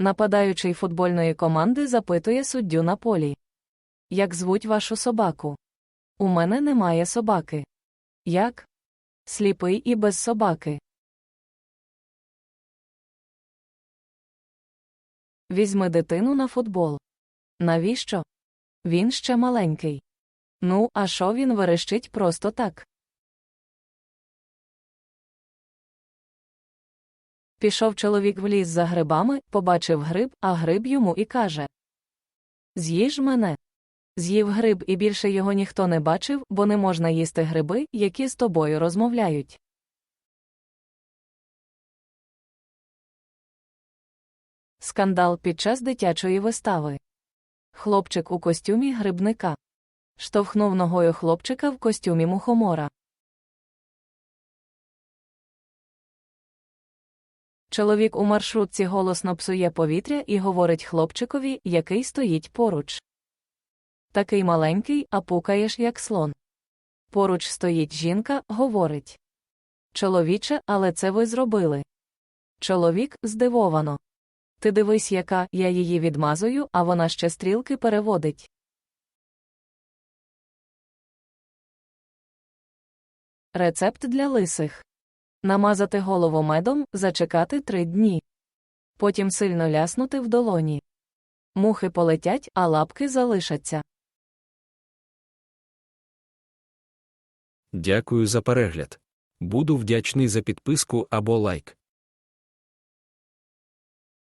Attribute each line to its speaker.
Speaker 1: Нападаючий футбольної команди запитує суддю на полі. Як звуть вашу собаку? У мене немає собаки. Як? Сліпий і без собаки. Візьми дитину на футбол. Навіщо? Він ще маленький. Ну, а що він верещить просто так? Пішов чоловік в ліс за грибами, побачив гриб, а гриб йому і каже: З'їж мене. З'їв гриб, і більше його ніхто не бачив, бо не можна їсти гриби, які з тобою розмовляють. Скандал під час дитячої вистави. Хлопчик у костюмі грибника штовхнув ногою хлопчика в костюмі мухомора. Чоловік у маршрутці голосно псує повітря і говорить хлопчикові, який стоїть поруч. Такий маленький, а пукаєш, як слон. Поруч стоїть жінка, говорить. Чоловіче, але це ви зробили. Чоловік здивовано. Ти дивись, яка я її відмазую, а вона ще стрілки переводить. Рецепт для лисих. Намазати голову медом, зачекати три дні. Потім сильно ляснути в долоні. Мухи полетять, а лапки залишаться.
Speaker 2: Дякую за перегляд. Буду вдячний за підписку або лайк.